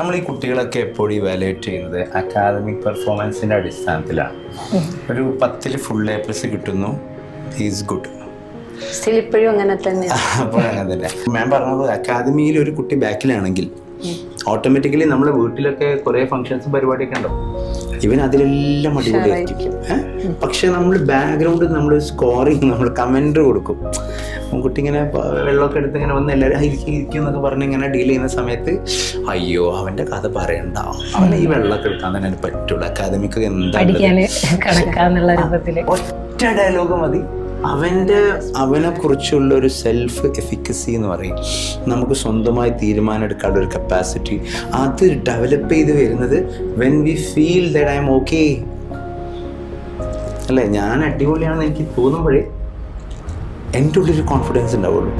നമ്മൾ ഈ കുട്ടികളൊക്കെ എപ്പോഴും ഇവാലുവേറ്റ് ചെയ്യുന്നത് അക്കാദമിക് പെർഫോമൻസിന്റെ അടിസ്ഥാനത്തിലാണ്. ഒരു പത്തിൽ ഫുൾ എ പ്ലസ് കിട്ടുന്നു ഈസ് ഗുഡ് ഇപ്പോഴും അങ്ങനെ തന്നെ അപ്പോൾ അങ്ങനെ തന്നെ. ഞാൻ പറഞ്ഞത് അക്കാദമിയിൽ ഒരു കുട്ടി ബാക്കിലാണെങ്കിൽ ഓട്ടോമാറ്റിക്കലി നമ്മുടെ വീട്ടിലൊക്കെ കുറേ ഫങ്ഷൻസ് പരിപാടിയൊക്കെ ഉണ്ടാവും. ഇവൻ അതിലെല്ലാം അടിപൊളിയായിരിക്കും? പക്ഷെ നമ്മൾ ബാക്ക്ഗ്രൗണ്ട് നമ്മൾ സ്കോറിങ് നമ്മൾ കമന്റ് കൊടുക്കും. കുട്ടി ഇങ്ങനെ വെള്ളമൊക്കെ എടുത്ത് ഇങ്ങനെ വന്ന് എല്ലാവരും "ആ, ഇരിക്കും ഇരിക്കും എന്നൊക്കെ പറഞ്ഞ് ഇങ്ങനെ ഡീൽ ചെയ്യുന്ന സമയത്ത് അയ്യോ അവന്റെ കഥ പറയണ്ട. അവനെ ഈ വെള്ളമൊക്കെ എടുക്കാൻ തന്നെ പറ്റുള്ളൂ അക്കാദമിക്ക് എന്താ ഒറ്റ ഡയലോഗ് മതി. അവന്റെ അവനെ കുറിച്ചുള്ള ഒരു സെൽഫ് എഫിക്കസി എന്ന് പറയും. നമുക്ക് സ്വന്തമായി തീരുമാനം എടുക്കാനുള്ള ഒരു കപ്പാസിറ്റി അത് ഡെവലപ്പ് ചെയ്ത് വരുന്നത് when we feel that I'm okay അല്ലേ? ഞാൻ അടിപൊളിയാണെന്ന് എനിക്ക് തോന്നുമ്പോഴേ എന്റെ ഉള്ളിൽ കോൺഫിഡൻസ് ഉണ്ടാവുള്ളൂ.